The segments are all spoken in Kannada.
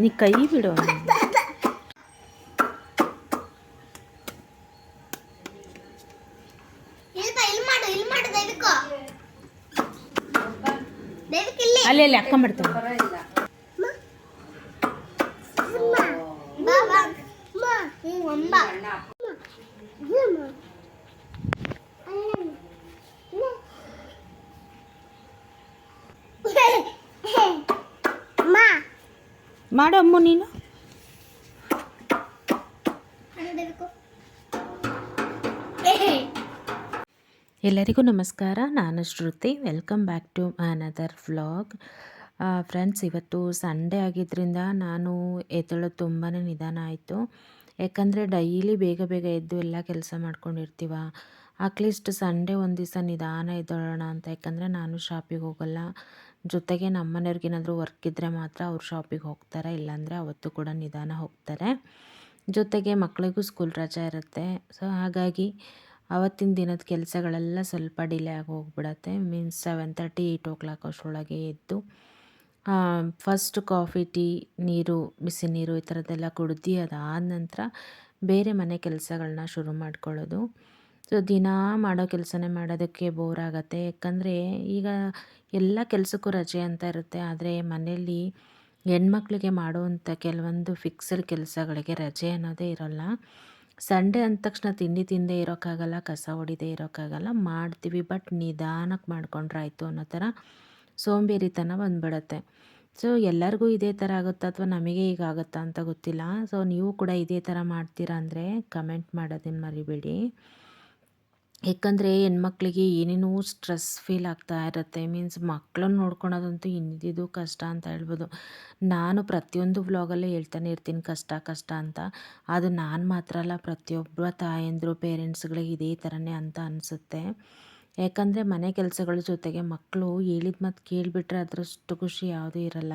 ನೀ ಕೈ ಬಿಡು ಇಲ್ಲಿ ಬಾ, ಇಲ್ಲಿ ಮಾಡು ಇಲ್ಲಿ ಮಾಡು ದೈವಿಕು ದೈವಿಕ್ ಇಲ್ಲಿ ಅಲ್ಲಿ ಅಲ್ಲಿ ಅಕ್ಕ ಮಾಡ್ತಾಳೆ ಬಾ ಬಾ ಹ್ಞೂ ಒಂಬ ಮಾಡು ಅಮ್ಮ ನೀನು. ಎಲ್ಲರಿಗೂ ನಮಸ್ಕಾರ. ನಾನು Shruti. Welcome back to another vlog friends ಇವತ್ತು ಸಂಡೇ ಆಗಿದ್ದರಿಂದ ನಾನು ಎದ್ದೇಳೋದು ತುಂಬಾ ನಿಧಾನ ಆಯಿತು. ಯಾಕಂದರೆ ಡೈಲಿ ಬೇಗ ಬೇಗ ಎದ್ದು ಎಲ್ಲ ಕೆಲಸ ಮಾಡ್ಕೊಂಡಿರ್ತೀವ. ಅಟ್ಲೀಸ್ಟ್ ಸಂಡೇ ಒಂದು ದಿವಸ ನಿಧಾನ ಎದ್ದೇಳೋಣ ಅಂತ. ಯಾಕಂದರೆ ನಾನು ಶಾಪಿಗೆ ಹೋಗಲ್ಲ. ಜೊತೆಗೆ ನಮ್ಮ ಮನೆಯವ್ರಿಗೆ ಏನಾದರೂ ವರ್ಕ್ ಇದ್ದರೆ ಮಾತ್ರ ಅವ್ರು ಶಾಪಿಗೆ ಹೋಗ್ತಾರೆ. ಇಲ್ಲಾಂದರೆ ಅವತ್ತು ಕೂಡ ನಿಧಾನ ಹೋಗ್ತಾರೆ. ಜೊತೆಗೆ ಮಕ್ಕಳಿಗೂ ಸ್ಕೂಲ್ ರಜೆ ಇರುತ್ತೆ. ಸೊ ಹಾಗಾಗಿ ಅವತ್ತಿನ ದಿನದ ಕೆಲಸಗಳೆಲ್ಲ ಸ್ವಲ್ಪ ಡಿಲೇ ಆಗಿ ಹೋಗ್ಬಿಡತ್ತೆ. Means seven thirty eight o'clock ಅಷ್ಟರೊಳಗೆ ಎದ್ದು ಫಸ್ಟ್ ಕಾಫಿ ಟೀ ನೀರು, ಬಿಸಿ ನೀರು ಈ ಥರದ್ದೆಲ್ಲ ಕುಡ್ದು ಅದಾದ ನಂತರ ಬೇರೆ ಮನೆ ಕೆಲಸಗಳನ್ನ ಶುರು ಮಾಡ್ಕೊಳ್ಳೋದು. ಸೊ ದಿನಾ ಮಾಡೋ ಕೆಲಸನೇ ಮಾಡೋದಕ್ಕೆ ಬೋರ್ ಆಗುತ್ತೆ ಯಾಕಂದರೆ ಈಗ ಎಲ್ಲ ಕೆಲಸಕ್ಕೂ ರಜೆ ಅಂತ ಇರುತ್ತೆ. ಆದರೆ ಮನೆಯಲ್ಲಿ ಹೆಣ್ಮಕ್ಳಿಗೆ ಮಾಡುವಂಥ ಕೆಲವೊಂದು ಫಿಕ್ಸಡ್ ಕೆಲಸಗಳಿಗೆ ರಜೆ ಅನ್ನೋದೇ ಇರೋಲ್ಲ. ಸಂಡೇ ಅಂದ ತಕ್ಷಣ ತಿಂಡಿ ತಿಂದೇ ಇರೋಕ್ಕಾಗಲ್ಲ, ಕಸ ಹೊಡಿದೇ ಇರೋಕ್ಕಾಗಲ್ಲ, ಮಾಡ್ತೀವಿ ಬಟ್ ನಿಧಾನಕ್ಕೆ ಮಾಡ್ಕೊಂಡ್ರೆ ಆಯಿತು ಅನ್ನೋ ಥರ ಸೋಂಬೇರಿತನ ಬಂದ್ಬಿಡತ್ತೆ. ಸೊ ಎಲ್ಲರಿಗೂ ಇದೇ ಥರ ಆಗುತ್ತಾ ಅಥವಾ ನಮಗೆ ಈಗ ಆಗುತ್ತಾ ಅಂತ ಗೊತ್ತಿಲ್ಲ. ಸೊ ನೀವು ಕೂಡ ಇದೇ ಥರ ಮಾಡ್ತೀರಾ ಅಂದರೆ ಕಮೆಂಟ್ ಮಾಡೋದನ್ನು ಮರಿಬೇಡಿ. ಯಾಕಂದರೆ ಹೆಣ್ಮಕ್ಳಿಗೆ ಏನೇನೋ ಸ್ಟ್ರೆಸ್ ಫೀಲ್ ಆಗ್ತಾ ಇರುತ್ತೆ. ಮೀನ್ಸ್ ಮಕ್ಕಳನ್ನ ನೋಡ್ಕೊಳೋದಂತೂ ಇನ್ನಿದ್ದು ಕಷ್ಟ ಅಂತ ಹೇಳ್ಬೋದು. ನಾನು ಪ್ರತಿಯೊಂದು ವ್ಲಾಗಲ್ಲೇ ಹೇಳ್ತಾನೆ ಇರ್ತೀನಿ ಕಷ್ಟ ಕಷ್ಟ ಅಂತ. ಅದು ನಾನು ಮಾತ್ರ ಅಲ್ಲ, ಪ್ರತಿಯೊಬ್ಬ ತಾಯಂದಿರು, ಪೇರೆಂಟ್ಸ್ಗಳಿಗೆ ಇದೇ ಥರನೇ ಅಂತ ಅನಿಸುತ್ತೆ. ಯಾಕಂದರೆ ಮನೆ ಕೆಲಸಗಳ ಜೊತೆಗೆ ಮಕ್ಕಳು ಹೇಳಿದ ಮಾತು ಕೇಳಿಬಿಟ್ರೆ ಅದರಷ್ಟು ಖುಷಿ ಯಾವುದೂ ಇರಲ್ಲ.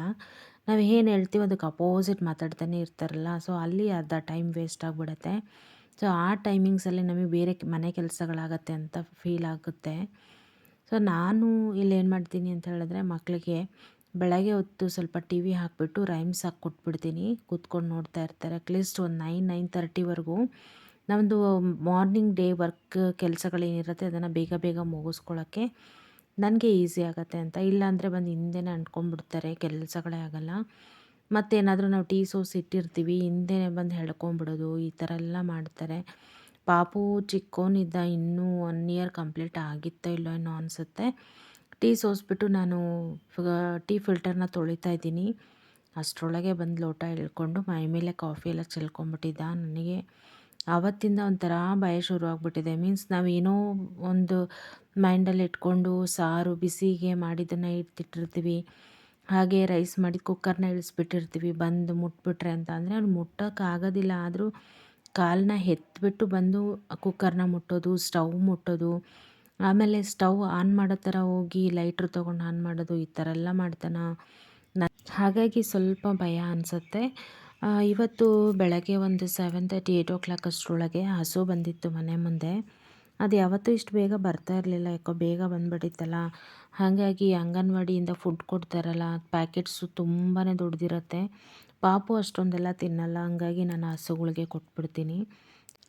ನಾವು ಏನು ಹೇಳ್ತೀವಿ ಅದಕ್ಕೆ ಅಪೋಸಿಟ್ ಮಾತಾಡ್ತಾನೆ ಇರ್ತಾರಲ್ಲ. ಸೊ ಅಲ್ಲಿ ಅರ್ಧ ಟೈಮ್ ವೇಸ್ಟ್ ಆಗಿಬಿಡತ್ತೆ. ಸೊ ಆ ಟೈಮಿಂಗ್ಸಲ್ಲಿ ನಮಗೆ ಬೇರೆ ಮನೆ ಕೆಲಸಗಳಾಗತ್ತೆ ಅಂತ ಫೀಲ್ ಆಗುತ್ತೆ. ಸೊ ನಾನು ಇಲ್ಲಿ ಏನು ಮಾಡ್ತೀನಿ ಅಂತ ಹೇಳಿದ್ರೆ ಮಕ್ಕಳಿಗೆ ಬೆಳಗ್ಗೆ ಹೊತ್ತು ಸ್ವಲ್ಪ ಟಿ ವಿ ಹಾಕಿಬಿಟ್ಟು ರೈಮ್ಸ್ ಹಾಕಿ ಕೊಟ್ಬಿಡ್ತೀನಿ ಕೂತ್ಕೊಂಡು ನೋಡ್ತಾ ಇರ್ತಾರೆ. ಅಟ್ಲೀಸ್ಟ್ ಒಂದು ನೈನ್ ನೈನ್ ತರ್ಟಿವರೆಗೂ ನಮ್ಮದು ಮಾರ್ನಿಂಗ್ ಡೇ ವರ್ಕ್ ಕೆಲಸಗಳೇನಿರುತ್ತೆ ಅದನ್ನು ಬೇಗ ಬೇಗ ಮುಗಿಸ್ಕೊಳ್ಳೋಕ್ಕೆ ನನಗೆ ಈಸಿ ಆಗುತ್ತೆ ಅಂತ. ಇಲ್ಲಾಂದರೆ ಬಂದು ಹಿಂದೆನೇ ಅಂಟ್ಕೊಂಡ್ಬಿಡ್ತಾರೆ. ಕೆಲಸಗಳೇ ಆಗೋಲ್ಲ. ಮತ್ತೇನಾದರೂ ನಾವು ಟೀ ಸೋಸ್ ಇಟ್ಟಿರ್ತೀವಿ, ಹಿಂದೆನೇ ಬಂದು ಹೇಳ್ಕೊಂಬಿಡೋದು, ಈ ಥರ ಎಲ್ಲ ಮಾಡ್ತಾರೆ. ಪಾಪು ಚಿಕ್ಕವನಿದ್ದ ಇನ್ನೂ ಒನ್ ಇಯರ್ ಕಂಪ್ಲೀಟ್ ಆಗಿತ್ತೋ ಇಲ್ಲೋ ಏನೋ ಅನಿಸುತ್ತೆ. ಟೀ ಸೋಸ್ಬಿಟ್ಟು ನಾನು ಟೀ ಫಿಲ್ಟರ್ನ ತೊಳಿತಾ ಇದ್ದೀನಿ. ಅಷ್ಟರೊಳಗೆ ಬಂದು ಲೋಟ ಎಳ್ಕೊಂಡು ಮೈ ಮೇಲೆ ಕಾಫಿ ಎಲ್ಲ ಚೆಲ್ಕೊಂಬಿಟ್ಟಿದ್ದ. ನನಗೆ ಆವತ್ತಿಂದ ಒಂಥರ ಭಯ ಶುರು ಆಗಿಬಿಟ್ಟಿದೆ. ಮೀನ್ಸ್ ನಾವೇನೋ ಒಂದು ಮೈಂಡಲ್ಲಿ ಇಟ್ಕೊಂಡು ಸಾರು, ಬಿಸಿಗೆ ಮಾಡಿದ್ದನ್ನು ಇಟ್ಟಿರ್ತೀವಿ. ಹಾಗೆ ರೈಸ್ ಮಾಡಿ ಕುಕ್ಕರ್ನ ಇಳಿಸ್ಬಿಟ್ಟಿರ್ತೀವಿ. ಬಂದು ಮುಟ್ಬಿಟ್ರೆ ಅಂತ. ಅಂದರೆ ಅವ್ನು ಮುಟ್ಟೋಕ್ಕಾಗೋದಿಲ್ಲ ಆದರೂ ಕಾಲನ್ನ ಎತ್ಬಿಟ್ಟು ಬಂದು ಕುಕ್ಕರ್ನ ಮುಟ್ಟೋದು ಸ್ಟವ್ ಮುಟ್ಟೋದು, ಆಮೇಲೆ ಸ್ಟವ್ ಆನ್ ಮಾಡೋ ಥರ ಹೋಗಿ ಲೈಟ್ರ್ ತೊಗೊಂಡು ಆನ್ ಮಾಡೋದು, ಈ ಥರ ಎಲ್ಲ ಮಾಡ್ತಾನೆ. ಹಾಗಾಗಿ ಸ್ವಲ್ಪ ಭಯ ಅನಿಸುತ್ತೆ. ಇವತ್ತು ಬೆಳಗ್ಗೆ ಒಂದು seven thirty eight o'clock ಅಷ್ಟರೊಳಗೆ ಹಸು ಬಂದಿತ್ತು ಮನೆ ಮುಂದೆ. ಅದು ಯಾವತ್ತೂ ಇಷ್ಟು ಬೇಗ ಬರ್ತಾ ಇರಲಿಲ್ಲ. ಯಾಕೋ ಬೇಗ ಬಂದುಬಿಟ್ಟಿತ್ತಲ್ಲ. ಹಾಗಾಗಿ ಅಂಗನವಾಡಿಯಿಂದ ಫುಡ್ ಕೊಡ್ತಾರಲ್ಲ ಪ್ಯಾಕೆಟ್ಸು ತುಂಬಾ ದೊಡ್ಡದಿರುತ್ತೆ ಪಾಪು ಅಷ್ಟೊಂದೆಲ್ಲ ತಿನ್ನಲ್ಲ, ಹಂಗಾಗಿ ನಾನು ಹಸುಗಳಿಗೆ ಕೊಟ್ಬಿಡ್ತೀನಿ.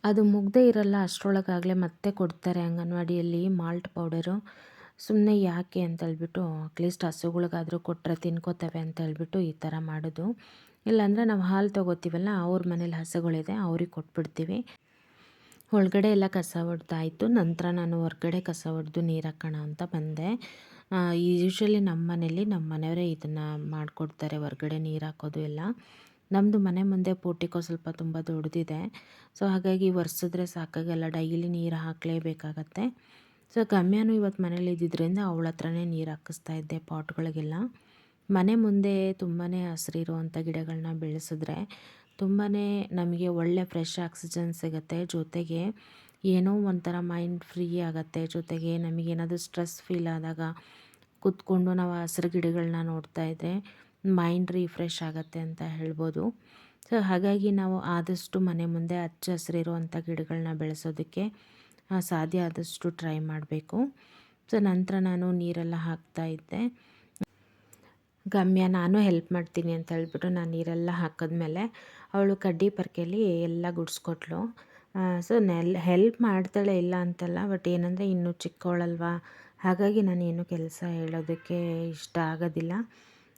ಅದು ಮುಗ್ದೇ ಇರಲ್ಲ, ಅಷ್ಟರೊಳಗಾಗಲೇ ಮತ್ತೆ ಕೊಡ್ತಾರೆ ಅಂಗನವಾಡಿಯಲ್ಲಿ ಮಾಲ್ಟ್ ಪೌಡರು ಸುಮ್ಮನೆ ಯಾಕೆ ಅಂತ ಹೇಳ್ಬಿಟ್ಟು ಅಟ್ಲೀಸ್ಟ್ ಹಸುಗಳಿಗಾದರೂ ಕೊಟ್ಟರೆ ತಿನ್ಕೋತವೆ ಅಂತ ಹೇಳ್ಬಿಟ್ಟು ಈ ಥರ ಮಾಡೋದು. ಇಲ್ಲಾಂದರೆ ನಾವು ಹಾಲು ತೊಗೋತೀವಲ್ಲ, ಅವ್ರ ಮನೇಲಿ ಹಸುಗಳಿದೆ, ಅವ್ರಿಗೆ ಕೊಟ್ಬಿಡ್ತೀವಿ. ಒಳಗಡೆ ಎಲ್ಲ ಕಸ ಹೊಡ್ದಾಯಿತು ನಂತರ ನಾನು ಹೊರಗಡೆ ಕಸ ಹೊಡೆದು ನೀರು ಹಾಕೋಣ ಅಂತ ಬಂದೆ. ಯೂಶ್ವಲಿ ನಮ್ಮ ಮನೇಲಿ ನಮ್ಮ ಮನೆಯವರೇ ಇದನ್ನು ಮಾಡಿಕೊಡ್ತಾರೆ, ಹೊರಗಡೆ ನೀರು ಹಾಕೋದು ಎಲ್ಲ. ನಮ್ಮದು ಮನೆ ಮುಂದೆ ಪೋಟಿಕೋ ಸ್ವಲ್ಪ ತುಂಬ ದೊಡ್ಡದಿದೆ. ಸೊ ಹಾಗಾಗಿ ಒರೆಸಿದ್ರೆ ಸಾಕಾಗಲ್ಲ, ಡೈಲಿ ನೀರು ಹಾಕಲೇಬೇಕಾಗತ್ತೆ. ಸೊ ಗಮ್ಯಾನು ಇವತ್ತು ಮನೇಲಿ ಇದ್ದಿದ್ದರಿಂದ ಅವಳ ಹತ್ರನೇ ನೀರು ಹಾಕಿಸ್ತಾ ಇದ್ದೆ ಪಾಟ್ಗಳಿಗೆಲ್ಲ. ಮನೆ ಮುಂದೆ ತುಂಬಾ ಹಸಿರಿರುವಂಥ ಗಿಡಗಳನ್ನ ಬೆಳೆಸಿದ್ರೆ ತುಂಬಾ ನಮಗೆ ಒಳ್ಳೆ ಫ್ರೆಶ್ ಆಕ್ಸಿಜನ್ ಸಿಗುತ್ತೆ ಜೊತೆಗೆ ಏನೋ ಒಂಥರ ಮೈಂಡ್ ಫ್ರೀ ಆಗುತ್ತೆ, ಜೊತೆಗೆ ನಮಗೇನಾದರೂ ಸ್ಟ್ರೆಸ್ ಫೀಲ್ ಆದಾಗ ಕೂತ್ಕೊಂಡು ನಾವು ಹಸಿರು ಗಿಡಗಳನ್ನ ನೋಡ್ತಾ ಇದ್ದರೆ ಮೈಂಡ್ ರಿಫ್ರೆಶ್ ಆಗುತ್ತೆ ಅಂತ ಹೇಳ್ಬೋದು. ಸೊ ಹಾಗಾಗಿ ನಾವು ಆದಷ್ಟು ಮನೆ ಮುಂದೆ ಹಚ್ಚ ಹಸಿರಿರುವಂಥ ಗಿಡಗಳನ್ನ ಬೆಳೆಸೋದಕ್ಕೆ ಸಾಧ್ಯ ಆದಷ್ಟು ಟ್ರೈ ಮಾಡಬೇಕು. ಸೊ ನಂತರ ನಾನು ನೀರೆಲ್ಲ ಹಾಕ್ತಾ ಇದ್ದೆ. ಗಮ್ಯ, ನಾನು ಹೆಲ್ಪ್ ಮಾಡ್ತೀನಿ ಅಂತ ಹೇಳ್ಬಿಟ್ಟು ನಾನು ನೀರೆಲ್ಲ ಹಾಕಿದ್ಮೇಲೆ ಅವಳು ಕಡ್ಡಿ ಪರ್ಕೆಯಲ್ಲಿ ಎಲ್ಲ ಗುಡಿಸ್ಕೊಟ್ಲು. ಸೊ ನೆಲ್ ಹೆಲ್ಪ್ ಮಾಡ್ತಾಳೆ ಇಲ್ಲ ಅಂತಲ್ಲ ಬಟ್ ಏನಂದರೆ ಇನ್ನೂ ಚಿಕ್ಕವಳಲ್ವಾ, ಹಾಗಾಗಿ ನಾನು ಏನು ಕೆಲಸ ಹೇಳೋದಕ್ಕೆ ಇಷ್ಟ ಆಗೋದಿಲ್ಲ.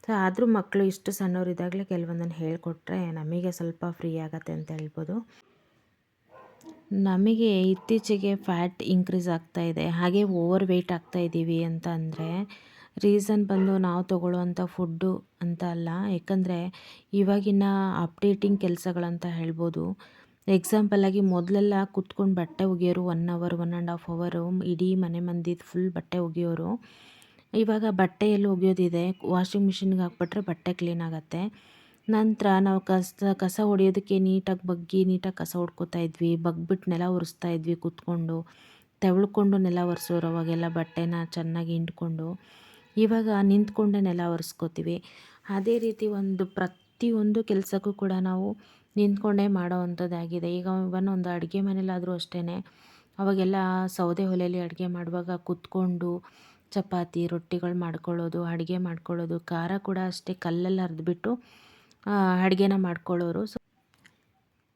ಸೊ ಆದರೂ ಮಕ್ಕಳು ಇಷ್ಟು ಸಣ್ಣವರಿದ್ದಾಗಲೇ ಕೆಲವೊಂದನ್ನು ಹೇಳಿಕೊಟ್ರೆ ನಮಗೆ ಸ್ವಲ್ಪ ಫ್ರೀ ಆಗತ್ತೆ ಅಂತ ಹೇಳ್ಬೋದು. ನಮಗೆ ಇತ್ತೀಚೆಗೆ ಫ್ಯಾಟ್ ಇನ್ಕ್ರೀಸ್ ಆಗ್ತಾ ಇದೆ, ಹಾಗೆ ಓವರ್ ವೆಯ್ಟ್ ಆಗ್ತಾ ಇದ್ದೀವಿ ಅಂತ ಅಂದರೆ ರೀಸನ್ ಬಂದು ನಾವು ತಗೊಳ್ಳುವಂಥ ಫುಡ್ಡು ಅಂತ ಅಲ್ಲ. ಯಾಕಂದರೆ ಇವಾಗಿನ ಅಪ್ಡೇಟಿಂಗ್ ಕೆಲಸಗಳಂತ ಹೇಳ್ಬೋದು. ಎಕ್ಸಾಂಪಲಾಗಿ ಮೊದಲೆಲ್ಲ ಕುತ್ಕೊಂಡು ಬಟ್ಟೆ ಒಗೆಯೋರು one hour one and half ಅವರು ಇಡೀ ಮನೆ ಮಂದಿದು ಫುಲ್ ಬಟ್ಟೆ ಒಗೆಯೋರು. ಇವಾಗ ಬಟ್ಟೆ ಒಗೆಯೋದಿದೆ ವಾಷಿಂಗ್ ಮಿಷಿನ್ಗೆ ಹಾಕ್ಬಿಟ್ರೆ ಬಟ್ಟೆ ಕ್ಲೀನ್ ಆಗುತ್ತೆ. ನಂತರ ನಾವು ಕಸ ಕಸ ಹೊಡೆಯೋದಕ್ಕೆ ನೀಟಾಗಿ ಬಗ್ಗಿ ನೀಟಾಗಿ ಕಸ ಹೊಡ್ಕೋತಾ ಇದ್ವಿ ಬಗ್ಬಿಟ್ಟು ನೆಲ ಒರೆಸ್ತಾ ಇದ್ವಿ ಕೂತ್ಕೊಂಡು. ತೆವಳ್ಕೊಂಡು ನೆಲ ಒರೆಸೋರು ಅವಾಗೆಲ್ಲ ಬಟ್ಟೆನ ಚೆನ್ನಾಗಿ ಹಿಂಡ್ಕೊಂಡು. ಇವಾಗ ನಿಂತ್ಕೊಂಡೆ ನೆಲ ಒರೆಸ್ಕೋತೀವಿ. ಅದೇ ರೀತಿ ಒಂದು ಪ್ರತಿಯೊಂದು ಕೆಲಸಕ್ಕೂ ಕೂಡ ನಾವು ನಿಂತ್ಕೊಂಡೇ ಮಾಡೋ ಅಂಥದ್ದಾಗಿದೆ. ಈಗ ಇವನ್ ಒಂದು ಅಡುಗೆ ಮನೇಲಾದರೂ ಅಷ್ಟೇ ಅವಾಗೆಲ್ಲ ಸೌದೆ ಒಲೆಯಲ್ಲಿ ಅಡುಗೆ ಮಾಡುವಾಗ ಕೂತ್ಕೊಂಡು ಚಪಾತಿ, ರೊಟ್ಟಿಗಳು ಮಾಡ್ಕೊಳ್ಳೋದು, ಅಡುಗೆ ಮಾಡ್ಕೊಳ್ಳೋದು, ಖಾರ ಕೂಡ ಅಷ್ಟೇ ಕಲ್ಲಲ್ಲಿ ಹರಿದ್ಬಿಟ್ಟು ಅಡುಗೆನ ಮಾಡ್ಕೊಳ್ಳೋರು. ಸೊ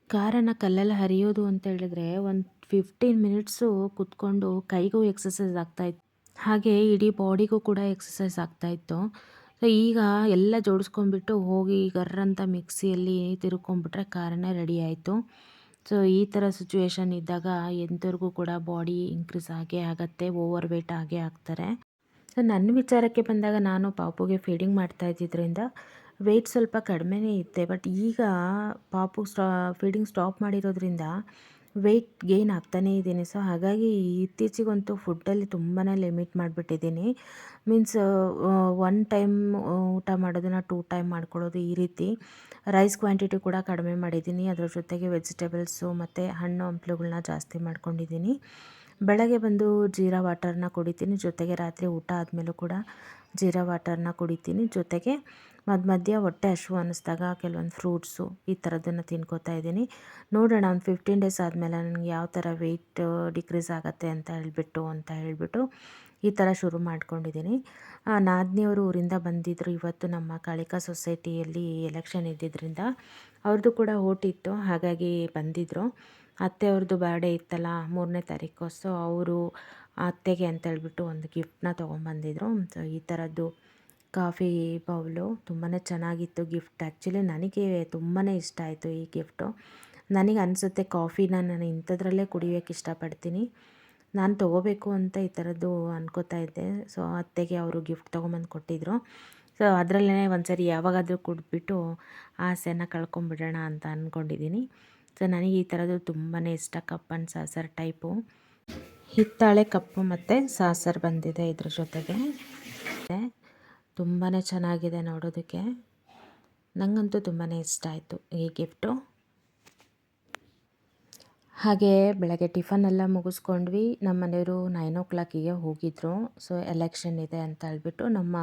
ಖಾರನ ಕಲ್ಲಲ್ಲಿ ಹರಿಯೋದು ಅಂತ ಹೇಳಿದ್ರೆ ಒಂದು ಫಿಫ್ಟೀನ್ ಮಿನಿಟ್ಸು ಕುತ್ಕೊಂಡು ಕೈಗೂ ಎಕ್ಸಸೈಸ್ ಆಗ್ತಾಯಿತ್ತು ಹಾಗೆ ಇಡೀ ಬಾಡಿಗೂ ಕೂಡ ಎಕ್ಸಸೈಸ್ ಆಗ್ತಾಯಿತ್ತು ಸೊ ಈಗ ಎಲ್ಲ ಜೋಡಿಸ್ಕೊಂಡ್ಬಿಟ್ಟು ಹೋಗಿ ಗರ್ರಂತ ಮಿಕ್ಸಿಯಲ್ಲಿ ತಿರ್ಕೊಂಬಿಟ್ರೆ ಖಾರನೇ ರೆಡಿ ಆಯಿತು. ಸೊ ಈ ಥರ ಸಿಚುವೇಶನ್ ಇದ್ದಾಗ ಎಂಥವ್ರಿಗೂ ಕೂಡ ಬಾಡಿ ಇನ್ಕ್ರೀಸ್ ಆಗೇ ಆಗುತ್ತೆ ಓವರ್ ವೇಟ್ ಆಗೇ ಆಗ್ತಾರೆ. ಸೊ ನನ್ನ ವಿಚಾರಕ್ಕೆ ಬಂದಾಗ ನಾನು ಪಾಪುಗೆ ಫೀಡಿಂಗ್ ಮಾಡ್ತಾ ಇದ್ದಿದ್ದರಿಂದ ವೆಯ್ಟ್ ಸ್ವಲ್ಪ ಕಡಿಮೆನೇ ಇತ್ತೆ. ಬಟ್ ಈಗ ಪಾಪು ಸ್ಟಾ ಫೀಡಿಂಗ್ ಸ್ಟಾಪ್ ಮಾಡಿರೋದ್ರಿಂದ ವೆಯ್ಟ್ ಗೇನ್ ಆಗ್ತಾನೇ ಇದ್ದೀನಿ. ಸೊ ಹಾಗಾಗಿ ಇತ್ತೀಚಿಗಂತೂ ಫುಡ್ಡಲ್ಲಿ ತುಂಬಾ ಲಿಮಿಟ್ ಮಾಡಿಬಿಟ್ಟಿದ್ದೀನಿ. ಮೀನ್ಸ್ ಒನ್ ಟೈಮ್ ಊಟ ಮಾಡೋದನ್ನು ಟೂ ಟೈಮ್ ಮಾಡ್ಕೊಳ್ಳೋದು ಈ ರೀತಿ. ರೈಸ್ ಕ್ವಾಂಟಿಟಿ ಕೂಡ ಕಡಿಮೆ ಮಾಡಿದ್ದೀನಿ. ಅದರ ಜೊತೆಗೆ ವೆಜಿಟೇಬಲ್ಸು ಮತ್ತು ಹಣ್ಣು ಹಂಪ್ಲುಗಳನ್ನ ಜಾಸ್ತಿ ಮಾಡ್ಕೊಂಡಿದ್ದೀನಿ. ಬೆಳಗ್ಗೆ ಬಂದು ಜೀರಾ ವಾಟರ್ನ ಕುಡಿತೀನಿ, ಜೊತೆಗೆ ರಾತ್ರಿ ಊಟ ಆದಮೇಲೂ ಕೂಡ ಜೀರಾ ವಾಟರ್ನ ಕುಡಿತೀನಿ. ಜೊತೆಗೆ ಮಧ್ಯ ಮಧ್ಯ ಹೊಟ್ಟೆ ಹಸಿವು ಅನ್ನಿಸ್ದಾಗ ಕೆಲವೊಂದು ಫ್ರೂಟ್ಸು ಈ ಥರದ್ದನ್ನು ತಿನ್ಕೋತಾ ಇದ್ದೀನಿ. ನೋಡೋಣ, ಒಂದು ಫಿಫ್ಟೀನ್ ಡೇಸ್ ಆದಮೇಲೆ ನನಗೆ ಯಾವ ಥರ ವೆಯ್ಟ್ ಡಿಕ್ರೀಸ್ ಆಗುತ್ತೆ ಅಂತ ಹೇಳಿಬಿಟ್ಟು ಅಂತ ಹೇಳಿಬಿಟ್ಟು ಈ ಥರ ಶುರು ಮಾಡ್ಕೊಂಡಿದ್ದೀನಿ. ನಾದಿನಿಯವರು ಊರಿಂದ ಬಂದಿದ್ದರು ಇವತ್ತು ನಮ್ಮ ಕಾಳಿಕಾ ಸೊಸೈಟಿಯಲ್ಲಿ ಎಲೆಕ್ಷನ್ ಇದ್ದಿದ್ದರಿಂದ ಅವ್ರದ್ದು ಕೂಡ ಓಟಿತ್ತು ಹಾಗಾಗಿ ಬಂದಿದ್ದರು ಅತ್ತೆ ಅವ್ರದ್ದು ಬರ್ಡೇ ಇತ್ತಲ್ಲ, ಮೂರನೇ ತಾರೀಕು. ಸೊ ಅವರು ಅತ್ತೆಗೆ ಅಂತ ಹೇಳ್ಬಿಟ್ಟು ಒಂದು ಗಿಫ್ಟನ್ನ ತೊಗೊಂಬಂದಿದ್ರು ಸೊ ಈ ಥರದ್ದು ಕಾಫಿ ಬೌಲು ತುಂಬಾ ಚೆನ್ನಾಗಿತ್ತು ಗಿಫ್ಟ್ ಆ್ಯಕ್ಚುಲಿ ನನಗೆ ತುಂಬಾ ಇಷ್ಟ ಆಯಿತು ಈ ಗಿಫ್ಟು ನನಗೆ ಅನಿಸುತ್ತೆ ಕಾಫಿನ ನಾನು ಇಂಥದ್ರಲ್ಲೇ ಕುಡಿಯೋಕ್ಕೆ ಇಷ್ಟಪಡ್ತೀನಿ. ನಾನು ತೊಗೋಬೇಕು ಅಂತ ಈ ಥರದ್ದು ಅನ್ಕೋತಾ ಇದ್ದೆ. ಸೊ ಅತ್ತೆಗೆ ಅವರು ಗಿಫ್ಟ್ ತೊಗೊಂಬಂದು ಕೊಟ್ಟಿದ್ರು. ಸೊ ಅದರಲ್ಲೇ ಒಂದು ಸರಿ ಯಾವಾಗಾದರೂ ಕುಡಿದ್ಬಿಟ್ಟು ಆಸೆನ ಕಳ್ಕೊಂಬಿಡೋಣ ಅಂತ ಅಂದ್ಕೊಂಡಿದ್ದೀನಿ ಸೊ ನನಗೆ ಈ ಥರದ್ದು ತುಂಬಾ ಇಷ್ಟ ಕಪ್ ಆ್ಯಂಡ್ ಸಾಸರ್ ಟೈಪು. ಹಿತ್ತಾಳೆ ಕಪ್ಪು ಮತ್ತು ಸಾಸರ್ ಬಂದಿದೆ ಇದ್ರ ಜೊತೆಗೆ. ತುಂಬಾ ಚೆನ್ನಾಗಿದೆ ನೋಡೋದಕ್ಕೆ. ನನಗಂತೂ ತುಂಬಾ ಇಷ್ಟ ಆಯಿತು ಈ ಗಿಫ್ಟು. ಹಾಗೆ ಬೆಳಗ್ಗೆ ಟಿಫನ್ ಎಲ್ಲ ಮುಗಿಸ್ಕೊಂಡ್ವಿ. ನಮ್ಮ ಮನೆಯವರು ನೈನ್ ಓ ಕ್ಲಾಕಿಗೆ ಹೋಗಿದ್ದರು ಸೊ ಎಲೆಕ್ಷನ್ ಇದೆ ಅಂತ ಹೇಳ್ಬಿಟ್ಟು ನಮ್ಮ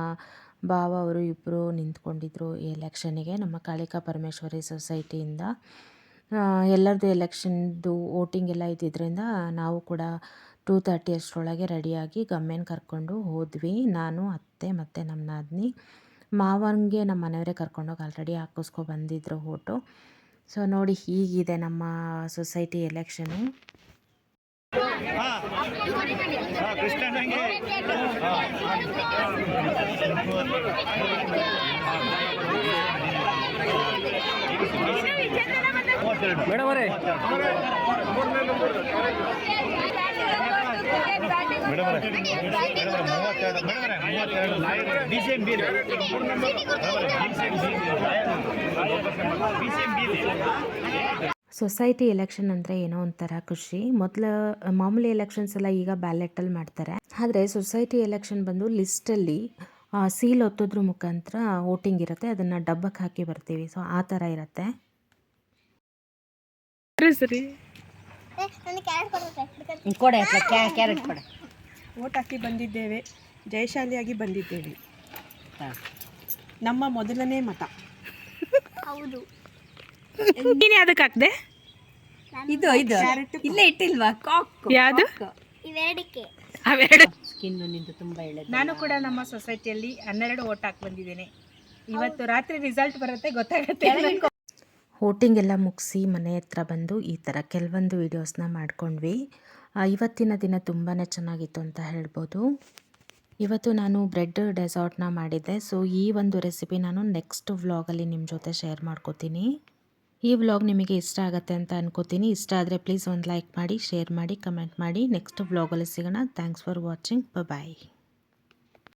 ಬಾವ ಅವರು ಇಬ್ಬರು ನಿಂತ್ಕೊಂಡಿದ್ರು ಈ ಎಲೆಕ್ಷನಿಗೆ ನಮ್ಮ ಕಾಳಿಕಾ ಪರಮೇಶ್ವರಿ ಸೊಸೈಟಿಯಿಂದ ಎಲ್ಲರದ್ದು ಎಲೆಕ್ಷನ್ದು ವೋಟಿಂಗ್ ಎಲ್ಲ ಇದ್ದಿದ್ದರಿಂದ ನಾವು ಕೂಡ ಟೂ ತರ್ಟಿ ಅಷ್ಟರೊಳಗೆ ರೆಡಿಯಾಗಿ ಗಮ್ಯನ ಕರ್ಕೊಂಡು ಹೋದ್ವಿ. ನಾನು, ಅತ್ತೆ ಮತ್ತು ನಮ್ಮ ನಾದಿನಿ. ಮಾವನಿಗೆ ನಮ್ಮ ಮನೆಯವರೇ ಕರ್ಕೊಂಡೋಗಿ ಆಲ್ರೆಡಿ ಹಾಕಿಸ್ಕೊ ಬಂದಿದ್ದರು ಓಟು ಸೊ ನೋಡಿ ಹೀಗಿದೆ ನಮ್ಮ ಸೊಸೈಟಿ ಎಲೆಕ್ಷನು ಮೇಡಮ್ ಅವರೇ ಸೊಸೈಟಿ ಎಲೆಕ್ಷನ್ ಅಂದರೆ ಏನೋ ಒಂಥರ ಖುಷಿ. ಮೊದಲು ಮಾಮೂಲಿ ಎಲೆಕ್ಷನ್ಸ್ ಎಲ್ಲ ಈಗ ಬ್ಯಾಲೆಟಲ್ಲಿ ಮಾಡ್ತಾರೆ. ಆದರೆ ಸೊಸೈಟಿ ಎಲೆಕ್ಷನ್ ಬಂದು ಲಿಸ್ಟಲ್ಲಿ ಸೀಲ್ ಒತ್ತೋದ್ರ ಮುಖಾಂತರ ವೋಟಿಂಗ್ ಇರುತ್ತೆ. ಅದನ್ನು ಡಬ್ಬಕ್ಕೆ ಹಾಕಿ ಬರ್ತೀವಿ. ಸೊ ಆ ಥರ ಇರುತ್ತೆ. ಸರಿ ಕ್ಯಾರೆಟ್ ಕೊಡ್ಬೇಕು. ಕೊಡೆ ಕ್ಯಾರೆಟ್ ಕೊಡೆ. ಓಟ್ ಹಾಕಿ ಬಂದಿದ್ದೇವೆ ಜಯಶಾಲಿಯಾಗಿ ಬಂದಿದ್ದೇವೆ. ನಮ್ಮ ಮೊದಲನೇ ಮತ. ಹೌದು. ನೀನು ಅದಕ್ಕೆ ಹಾಕ್ದೆ? ಇದು ಇದು. ಇಲ್ಲೇ ಇಟ್ಟಿಲ್ವಾ? ಕಾಕ್ ಯಾವುದು? ಇವೆರಡಕ್ಕೆ ಅವೆರಡು. ಸ್ಕಿನ್ ನಿಂದು ತುಂಬಾ ಎಳೆದು. ನಾನು ಕೂಡ ನಮ್ಮ ಸೊಸೈಟಿಯಲ್ಲಿ ಹನ್ನೆರಡು ಓಟ್ ಹಾಕಿ ಬಂದಿದ್ದೇನೆ. ಇವತ್ತು ರಾತ್ರಿ ರಿಸಲ್ಟ್ ಬರುತ್ತೆ ಗೊತ್ತಾಗುತ್ತೆ. ವೋಟಿಂಗ್ ಎಲ್ಲ ಮುಗಿಸಿ ಮನೆ ಹತ್ರ ಬಂದು ಈ ಥರ ಕೆಲವೊಂದು ವೀಡಿಯೋಸ್ನ ಮಾಡ್ಕೊಂಡ್ವಿ. ಇವತ್ತಿನ ದಿನ ತುಂಬಾ ಚೆನ್ನಾಗಿತ್ತು ಅಂತ ಹೇಳ್ಬೋದು. ಇವತ್ತು ನಾನು ಬ್ರೆಡ್ ಡೆಸರ್ಟ್ನ ಮಾಡಿದ್ದೆ. ಸೊ, ಈ ಒಂದು ರೆಸಿಪಿ ನಾನು ನೆಕ್ಸ್ಟ್ ವ್ಲಾಗಲ್ಲಿ ನಿಮ್ಮ ಜೊತೆ ಶೇರ್ ಮಾಡ್ಕೋತೀನಿ. ಈ ವ್ಲಾಗ್ ನಿಮಗೆ ಇಷ್ಟ ಆಗುತ್ತೆ ಅಂತ ಅನ್ಕೋತೀನಿ. ಇಷ್ಟ ಆದರೆ ಪ್ಲೀಸ್ ಒಂದು ಲೈಕ್ ಮಾಡಿ, ಶೇರ್ ಮಾಡಿ, ಕಮೆಂಟ್ ಮಾಡಿ. ನೆಕ್ಸ್ಟ್ ವ್ಲಾಗಲ್ಲಿ ಸಿಗೋಣ. Thanks for watching. ಬಾಯ್